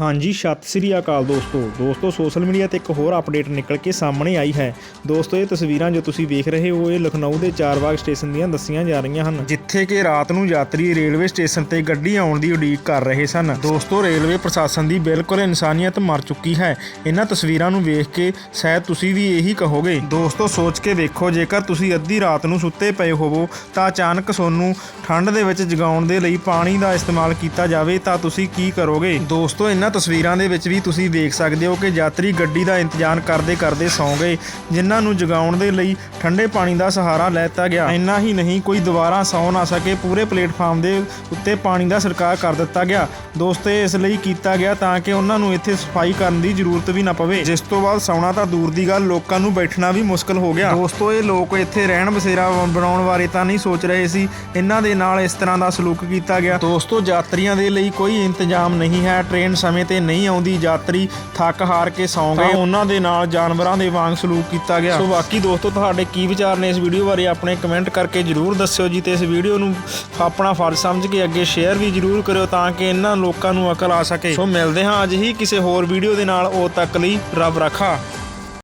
ਹਾਂਜੀ, ਸਤਿ ਸ੍ਰੀ ਅਕਾਲ ਦੋਸਤੋ। ਦੋਸਤੋ ਸੋਸ਼ਲ ਮੀਡੀਆ ਤੇ ਇੱਕ ਹੋਰ ਅਪਡੇਟ ਨਿਕਲ ਕੇ ਸਾਹਮਣੇ ਆਈ ਹੈ। ਦੋਸਤੋ, ਇਹ ਤਸਵੀਰਾਂ ਜੋ ਤੁਸੀਂ ਵੇਖ ਰਹੇ ਹੋ, ਇਹ ਲਖਨਊ ਦੇ ਚਾਰਬਾਗ ਸਟੇਸ਼ਨ ਦੀਆਂ ਦੱਸੀਆਂ ਜਾ ਰਹੀਆਂ ਹਨ। ਜਿੱਥੇ ਕਿ ਰਾਤ ਨੂੰ ਯਾਤਰੀ ਰੇਲਵੇ ਸਟੇਸ਼ਨ ਤੇ ਗੱਡੀ ਆਉਣ ਦੀ ਉਡੀਕ ਕਰ ਰਹੇ ਸਨ। ਦੋਸਤੋ, ਰੇਲਵੇ ਪ੍ਰਸ਼ਾਸਨ ਦੀ ਬਿਲਕੁਲ ਇਨਸਾਨੀਅਤ ਮਰ ਚੁੱਕੀ ਹੈ। ਇਹਨਾਂ ਤਸਵੀਰਾਂ ਨੂੰ ਵੇਖ ਕੇ ਸ਼ਾਇਦ ਤੁਸੀਂ ਵੀ ਇਹੀ ਕਹੋਗੇ। ਦੋਸਤੋ, ਸੋਚ ਕੇ ਵੇਖੋ, ਜੇਕਰ ਤੁਸੀਂ ਅੱਧੀ ਰਾਤ ਨੂੰ ਸੁੱਤੇ ਪਏ ਹੋਵੋ, ਤਾਂ ਅਚਾਨਕ ਸੋਨੂੰ ਠੰਡ ਦੇ ਵਿੱਚ ਜਗਾਉਣ ਦੇ ਲਈ ਪਾਣੀ ਦਾ ਇਸਤੇਮਾਲ ਕੀਤਾ ਜਾਵੇ, ਤਾਂ ਤੁਸੀਂ ਕੀ ਕਰੋਗੇ? ਦੋਸਤੋ, ਇਹਨਾਂ ਤਸਵੀਰਾਂ ਦੇ ਵਿੱਚ ਵੀ ਤੁਸੀਂ ਦੇਖ ਸਕਦੇ ਹੋ ਕਿ ਯਾਤਰੀ ਗੱਡੀ ਦਾ ਇੰਤਜ਼ਾਰ ਕਰਦੇ ਕਰਦੇ ਸੌਂ ਗਏ, ਜਿਨ੍ਹਾਂ ਨੂੰ ਜਗਾਉਣ ਦੇ ਲਈ ਠੰਡੇ ਪਾਣੀ ਦਾ ਸਹਾਰਾ ਲੈਤਾ ਗਿਆ। ਇੰਨਾ ਹੀ ਨਹੀਂ, ਕੋਈ ਦੁਬਾਰਾ ਸੌ ਨਾ ਸਕੇ, ਪੂਰੇ ਪਲੇਟਫਾਰਮ ਦੇ ਉੱਤੇ ਪਾਣੀ ਦਾ ਛਿੜਕਾਅ ਕਰ ਦਿੱਤਾ ਗਿਆ। ਦੋਸਤੋ, ਇਸ ਲਈ ਕੀਤਾ ਗਿਆ ਤਾਂ ਕਿ ਉਹਨਾਂ ਨੂੰ ਇੱਥੇ ਸਫ਼ਾਈ ਕਰਨ ਦੀ ਜ਼ਰੂਰਤ ਵੀ ਨਾ ਪਵੇ। ਜਿਸ ਤੋਂ ਬਾਅਦ ਸੌਣਾ ਤਾਂ ਦੂਰ ਦੀ ਗੱਲ, ਲੋਕਾਂ ਨੂੰ ਬੈਠਣਾ ਵੀ ਮੁਸ਼ਕਲ ਹੋ ਗਿਆ। ਦੋਸਤੋ, ਇਹ ਲੋਕ ਇੱਥੇ ਰਹਿਣ ਬਸੇਰਾ ਬਣਾਉਣ ਬਾਰੇ ਤਾਂ ਨਹੀਂ ਸੋਚ ਰਹੇ ਸੀ। ਇਹਨਾਂ ਦੇ ਨਾਲ ਇਸ ਤਰ੍ਹਾਂ ਦਾ ਸਲੂਕ ਕੀਤਾ ਗਿਆ। ਦੋਸਤੋ, ਯਾਤਰੀਆਂ ਦੇ ਲਈ ਕੋਈ ਇੰਤਜ਼ਾਮ ਨਹੀਂ ਹੈ। ਟ੍ਰੇਨ ਸਮੇਂ ਤੇ ਨਹੀਂ ਆਉਂਦੀ ਯਾਤਰੀ ਥੱਕ ਹਾਰ ਕੇ ਸੌਂ ਗਏ। ਉਹਨਾਂ ਦੇ ਨਾਲ ਜਾਨਵਰਾਂ ਦੇ ਵਾਂਗ ਸਲੂਕ ਕੀਤਾ ਗਿਆ। ਸੋ ਬਾਕੀ ਦੋਸਤੋ ਤੁਹਾਡੇ ਕੀ ਵਿਚਾਰ ਨੇ ਇਸ ਵੀਡੀਓ ਬਾਰੇ ਆਪਣੇ ਕਮੈਂਟ ਕਰਕੇ ਜਰੂਰ ਦੱਸਿਓ ਜੀ ਤੇ ਇਸ ਵੀਡੀਓ ਨੂੰ ਆਪਣਾ ਫਰਜ਼ ਸਮਝ ਕੇ ਅੱਗੇ ਸ਼ੇਅਰ ਵੀ ਜਰੂਰ ਕਰਿਓ ਤਾਂ ਕਿ ਇਹਨਾਂ ਲੋਕਾਂ ਨੂੰ ਅਕਲ ਆ ਸਕੇ। ਸੋ ਮਿਲਦੇ ਹਾਂ ਅੱਜ ਹੀ ਕਿਸੇ ਹੋਰ ਵੀਡੀਓ ਦੇ ਨਾਲ। ਉਹ ਤੱਕ ਲਈ ਰੱਬ ਰੱਖਾ।